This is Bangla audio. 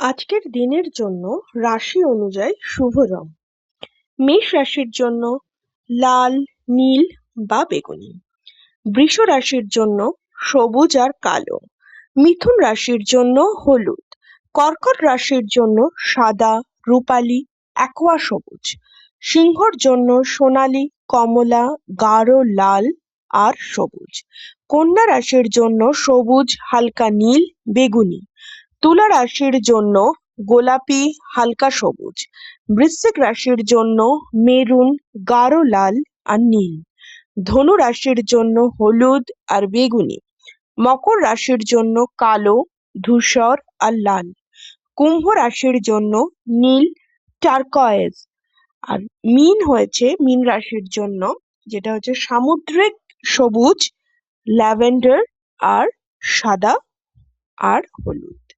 আজকের দিনের জন্য রাশি অনুযায়ী শুভ রং। মেষ রাশির জন্য লাল, নীল বা বেগুনি। বৃষ রাশির জন্য সবুজ আর কালো। মিথুন রাশির জন্য হলুদ। কর্কট রাশির জন্য সাদা, রূপালি অ্যাকোয়া সবুজ। সিংহর জন্য সোনালি, কমলা, গাঢ় লাল আর সবুজ। কন্যা রাশির জন্য সবুজ, হালকা নীল, বেগুনি। তুলা রাশির জন্য গোলাপি হালকা সবুজ, বৃশ্চিক রাশির জন্য মেরুন, গাঢ় লাল আর নীল। ধনু রাশির জন্য হলুদ আর বেগুনি। মকর রাশির জন্য কালো, ধূসর আর লাল। কুম্ভ রাশির জন্য নীল টার্কয়েজ আর মিন হয়েছে, মিন রাশির জন্য, যেটা হচ্ছে সামুদ্রিক সবুজ, ল্যাভেন্ডার আর সাদা আর হলুদ।